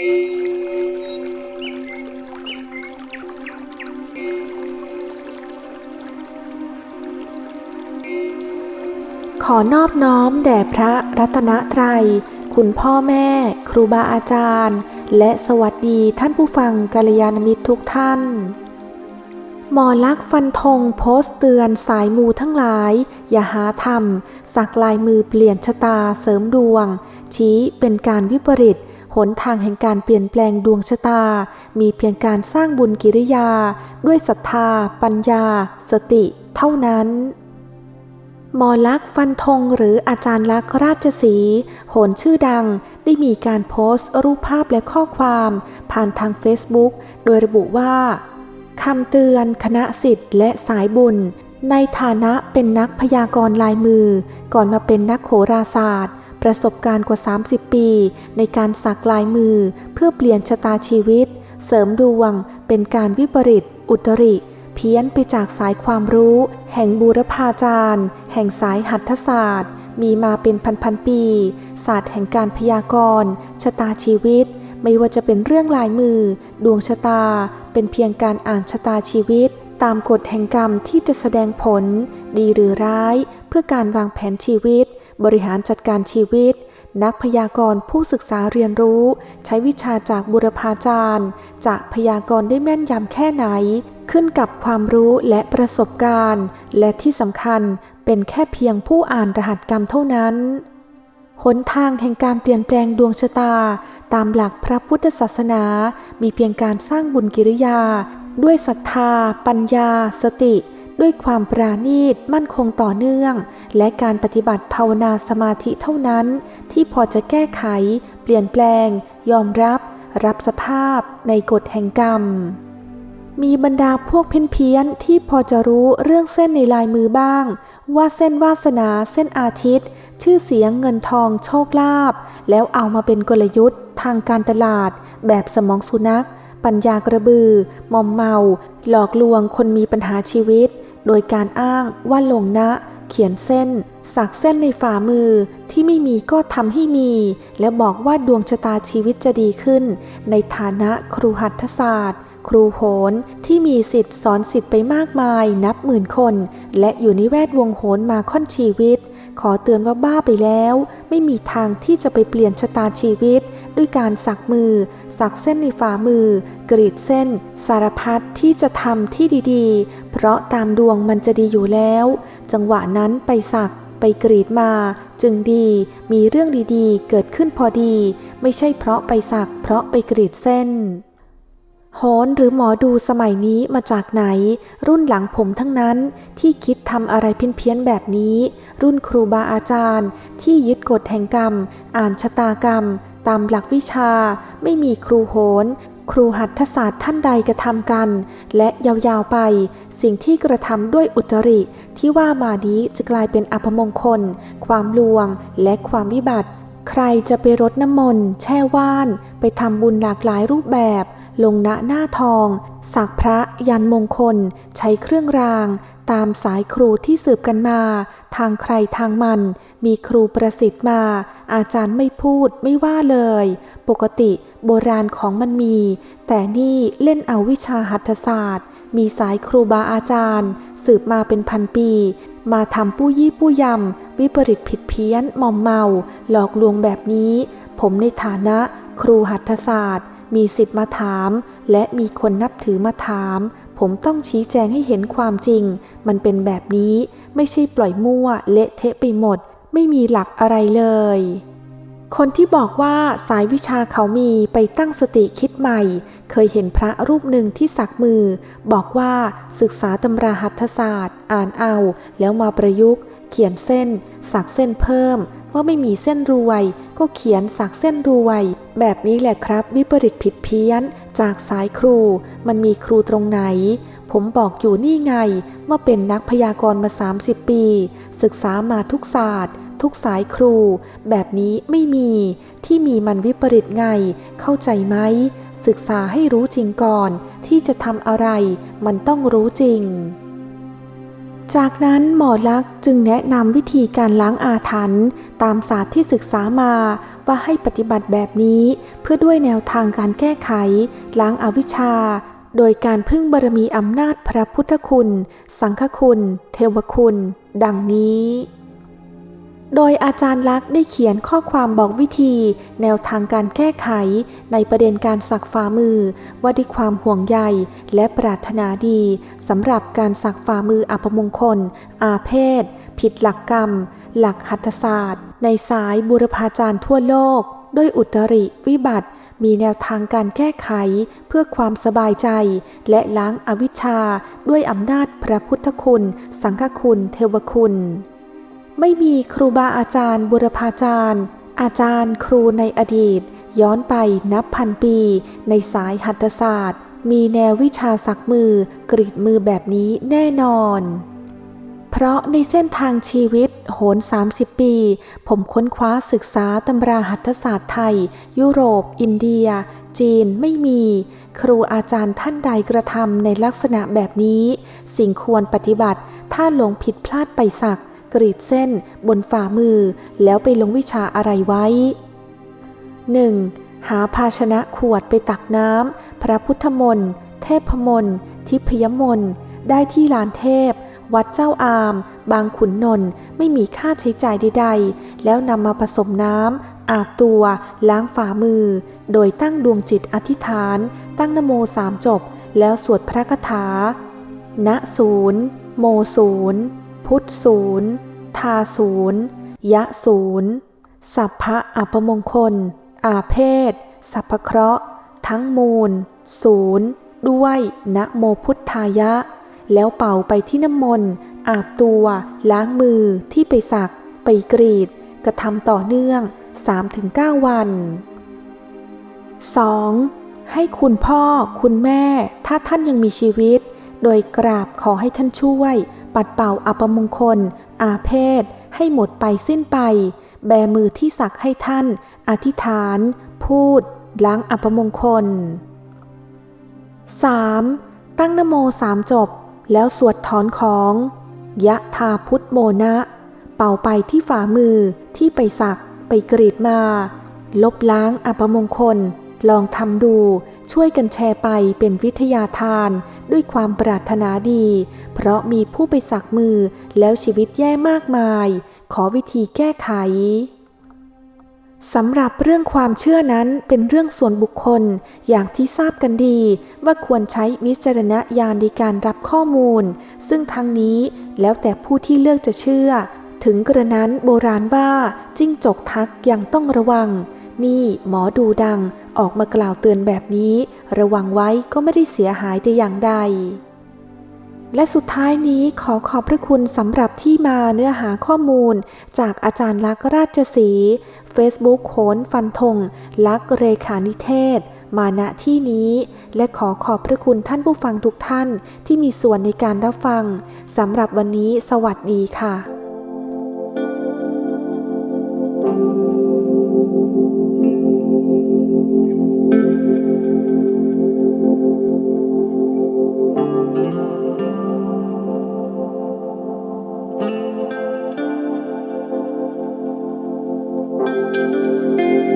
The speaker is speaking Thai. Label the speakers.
Speaker 1: ขอนอบน้อมแด่พระรัตนตรัย คุณพ่อแม่ ครูบาอาจารย์ และสวัสดีท่านผู้ฟังกัลยาณมิตรทุกท่าน หมอลักษ์ฟันธงโพสต์เตือนสายมูทั้งหลาย อย่าหาทำสักลายมือเปลี่ยนชะตาเสริมดวง ชี้เป็นการวิปริต หนทางแห่งการเปลี่ยนแปลงดวงชะตา มีเพียงการสร้างบุญกิริยา ด้วยศรัทธา ปัญญา สติ เท่านั้น หมอลักษณ์ฟันธงหรืออาจารย์ลักษณ์ราชสีห์โหนชื่อดัง ได้มีการโพสต์รูปภาพและข้อความ ผ่านทาง Facebook โดยระบุว่าคำเตือนคณะสิทธิ์และสายบุญ ในฐานะเป็นนักพยากรณ์ลายมือ ก่อนมาเป็นนักโหราศาสตร์ ประสบการณ์กว่า 30 ปี ในการสักลายมือเพื่อเปลี่ยนชะตาชีวิต เสริมดวงเป็นการวิปริต อุตริ เพี้ยนไปจากสายความรู้ แห่งบูรพาจารย์ แห่งสายหัตถศาสตร์ มีมาเป็นพันๆปี ศาสตร์แห่งการพยากรณ์ชะตาชีวิต ไม่ว่าจะเป็นเรื่องลายมือ ดวงชะตา เป็นเพียงการอ่านชะตาชีวิต ตามกฎแห่งกรรมที่จะแสดงผล ดีหรือร้าย เพื่อการวางแผนชีวิต บริหารจัดการชีวิต นักพยากรณ์ผู้ศึกษาเรียนรู้ ใช้วิชาจากบุรพาจารย์ จะพยากรณ์ได้แม่นยำแค่ไหน ขึ้นกับความรู้และประสบการณ์ และที่สำคัญเป็นแค่เพียงผู้อ่านรหัสกรรมเท่านั้นหนทางแห่งการเปลี่ยนแปลงดวงชะตา ตามหลักพระพุทธศาสนา มีเพียงการสร้างบุญกิริยา ด้วยศรัทธา ปัญญา สติ ด้วยความปราณีตมั่นคงต่อเนื่อง และการปฏิบัติภาวนาสมาธิเท่านั้น ที่พอจะแก้ไข เปลี่ยนแปลง ยอมรับ รับสภาพ ในกฎแห่งกรรม มีบรรดาพวกเพี้ยนๆที่พอจะรู้เรื่องเส้นในลายมือบ้าง ว่าเส้นวาสนาเส้นอาทิตย์ ชื่อเสียงเงินทองโชคลาภแล้วเอามาเป็นกลยุทธ์ ทางการตลาด แบบสมองสุนัข ปัญญากระบือมอมเมา หลอกลวงคนมีปัญหาชีวิต โดยการอ้างว่าลงนะ เขียนเส้น สักเส้นในฝ่ามือที่ไม่มีก็ทำให้มี และบอกว่าดวงชะตาชีวิตจะดีขึ้น ในฐานะครูหัตถศาสตร์ ครูโหนที่มีสิทธิ์สอนสิทธิ์ไปมากมายนับหมื่นคน และอยู่ในแวดวงโหนมาค่อนชีวิต ขอเตือนว่าบ้าไปแล้ว ไม่มีทางที่จะไปเปลี่ยนชะตาชีวิต ด้วยการสักมือ สักเส้นในฝ่ามือ กรีดเส้น สารพัดที่จะทำที่ดีๆ เพราะตามดวงมันจะดีอยู่แล้ว จังหวะนั้นไปสักไปกรีดมา จึงดี มีเรื่องดีๆ เกิดขึ้นพอดี ไม่ใช่เพราะไปสัก เพราะไปกรีดเส้นโหนหรือหมอดูสมัยนี้มาจากไหน รุ่นหลังผมทั้งนั้นที่คิดทำอะไรเพี้ยนๆแบบนี้ รุ่นครูบาอาจารย์ ที่ยึดกฎแห่งกรรม อ่านชะตากรรม ตามหลักวิชาไม่มีครูโหนครูหัตถศาสตร์ท่านใดกระทำกัน และยาวๆไป สิ่งที่กระทำด้วยอุตริที่ว่ามานี้จะกลายเป็นอัปมงคล ความลวง และความวิบัติ ใครจะไปรดน้ำมนต์แช่ว่าน ไปทำบุญหลากหลายรูปแบบ ลงณหน้าทอง สักพระยันมงคล ใช้เครื่องราง ตามสายครูที่สืบกันมา ทางใครทางมัน มีครูประสิทธิ์มา อาจารย์ไม่พูดไม่ว่าเลย ปกติโบราณของมันมี แต่นี่เล่นเอาวิชาหัตถศาสตร์ มีสายครูบาอาจารย์ สืบมาเป็นพันปี มาทำปู้ยี่ปู้ยำ วิปริตผิดเพี้ยนมอมเมา หลอกลวงแบบนี้ ผมในฐานะ ครูหัตถศาสตร์ มีสิทธิ์มาถาม และมีคนนับถือมาถาม ผมต้องชี้แจงให้เห็นความจริง มันเป็นแบบนี้ไม่ใช่ปล่อยมั่วเละเทะไปหมด ไม่มีหลักอะไรเลย คนที่บอกว่าสายวิชาเขามีไปตั้งสติคิดใหม่ เคยเห็นพระรูปหนึ่งที่สักมือ บอกว่าศึกษาตำราหัตถศาสตร์ อ่านเอา แล้วมาประยุกต์ เขียนเส้น สักเส้นเพิ่มว่าไม่มีเส้นรวย ก็เขียนสักเส้นรวย แบบนี้แหละครับ วิปริตผิดเพี้ยน จากสายครู มันมีครูตรงไหน ผมบอกอยู่นี่ไง ว่าเป็นนักพยากรณ์มา 30 ปี ศึกษามาทุกศาสตร์ ทุกสายครู แบบนี้ไม่มีที่มีมันวิปริตไง เข้าใจไหม ศึกษาให้รู้จริงก่อน ที่จะทำอะไร มันต้องรู้จริง จากนั้นหมอลักษ์จึงแนะนำวิธีการล้างอาถรรพ์ตามศาสตร์ที่ศึกษามาว่าว่าให้ปฏิบัติแบบนี้ เพื่อด้วยแนวทางการแก้ไข ล้างอาวิชชา โดยการพึ่งบารมีอำนาจพระพุทธคุณ สังฆคุณ เทวคุณ ดังนี้ โดยอาจารย์ลักษ์ได้เขียนข้อความบอกวิธี แนวทางการแก้ไข ในประเด็นการสักฝ่ามือ ว่าด้วยความห่วงใยและปรารถนาดีสำหรับการสักฝ่ามืออัปมงคล อาเพศ ผิดหลักกรรม หลักหัตถศาสตร์ ในสายบุรพาจารย์ทั่วโลก ด้วยอุตริวิบัติ มีแนวทางการแก้ไขเพื่อความสบายใจ และล้างอาวิชชาด้วยอำนาจพระพุทธคุณ สังฆคุณ เทวคุณ ไม่มีครูบาอาจารย์ บุรพาจารย์ อาจารย์ครูในอดีต ย้อนไปนับพันปี ในสายหัตถศาสตร์ มีแนววิชาสักมือกรีดมือแบบนี้แน่นอน เพราะในเส้นทางชีวิตโหน 30 ปี ผมค้นคว้าศึกษาตำราหัตถศาสตร์ไทย ยุโรป อินเดีย จีนไม่มี ครูอาจารย์ท่านใดกระทำในลักษณะแบบนี้ สิ่งควรปฏิบัติ ถ้าหลงผิดพลาดไปสัก กรีดเส้น บนฝ่ามือ แล้วไปลงวิชาอะไรไว้ 1. หาภาชนะขวดไปตักน้ำพระพุทธมนต์เทพมนต์ทิพยมนต์ได้ที่ลานเทพ วัดเจ้าอาม บางขุนนนท์ไม่มีค่าใช้จ่ายใดๆ แล้วนำมาผสมน้ำอาบตัวล้างฝ่ามือ โดยตั้งดวงจิตอธิษฐาน ตั้งนโมสามจบ แล้วสวดพระคาถา ณศูนย์โมศูนย์พุทธศูนย์ทาศูนย์ยะศูนย์สัพพะอัปมงคล อาเพศ สัพพเคราะห์ ทั้งมูล ศูนย์ ด้วยนะโมพุทธายะ แล้วเป่าไปที่น้ำมนต์อาบตัว ล้างมือที่ไปสัก ไปกรีด กระทำต่อเนื่อง 3-9 วัน 2. ให้คุณพ่อคุณแม่ ถ้าท่านยังมีชีวิต โดยกราบขอให้ท่านช่วย ปัดเป่าอัปมงคล อาเพศ ให้หมดไปสิ้นไป แบมือที่สักให้ท่าน อธิษฐาน พูด ล้างอัปมงคล 3. ตั้งนโมสามจบ แล้วสวดถอนของ ยะทาพุทธโมนะ เป่าไปที่ฝ่ามือที่ไปสัก ไปกรีดมา ลบล้างอัปมงคล ลองทำดูช่วยกันแชร์ไปเป็นวิทยาทานด้วยความปรารถนาดี เพราะมีผู้ไปสักมือแล้วชีวิตแย่มากมาย ขอวิธีแก้ไข สำหรับเรื่องความเชื่อนั้นเป็นเรื่องส่วนบุคคลอย่างที่ทราบกันดีว่าควรใช้วิจารณญาณในการรับข้อมูล ซึ่งทั้งนี้แล้วแต่ผู้ที่เลือกจะเชื่อ ถึงกระนั้นโบราณว่าจิ้งจกทักยังต้องระวัง นี่หมอดูดังออกมากล่าวเตือนแบบนี้ ระวังไว้ก็ไม่ได้เสียหายแต่อย่างใด และสุดท้ายนี้ขอขอบพระคุณสำหรับที่มาเนื้อหาข้อมูล จากอาจารย์ลักษ์ราชสี Facebook โขนฟันธงลักษ์เรขานิเทศ มาณที่นี้ และขอขอบพระคุณท่านผู้ฟังทุกท่านที่มีส่วนในการรับฟังสำหรับวันนี้สวัสดีค่ะ